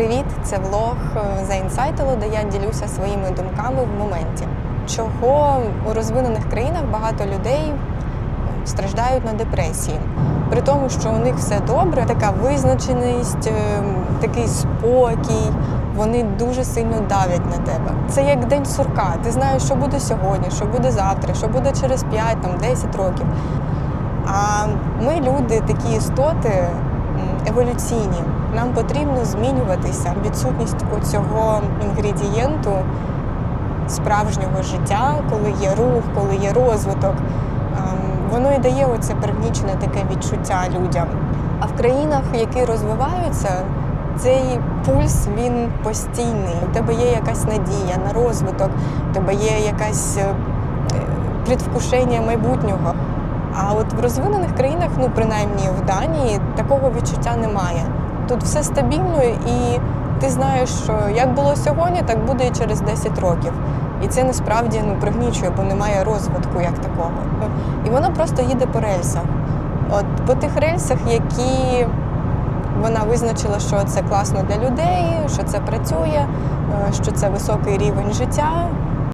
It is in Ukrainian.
Привіт! Це влог за інсайтелу, де я ділюся своїми думками в моменті. Чого у розвинених країнах багато людей страждають на депресії. При тому, що у них все добре, така визначеність, е, такий спокій, вони дуже сильно давлять на тебе. Це як день сурка. Ти знаєш, що буде сьогодні, що буде завтра, що буде через 5, там, 10 років. А ми, люди, такі істоти еволюційні. Нам потрібно змінюватися. Відсутність цього інгредієнту справжнього життя, коли є рух, коли є розвиток, ем, воно і дає оце пригнічене таке відчуття людям. А в країнах, які розвиваються, цей пульс він постійний. У тебе є якась надія на розвиток, у тебе є якась е, предвкушення майбутнього. А от в розвинених країнах, ну принаймні в Данії, такого відчуття немає. Тут все стабільно, і ти знаєш, що як було сьогодні, так буде і через 10 років. І це насправді ну, пригнічує, бо немає розвитку як такого. І вона просто їде по рельсах. От по тих рельсах, які вона визначила, що це класно для людей, що це працює, е, що це високий рівень життя.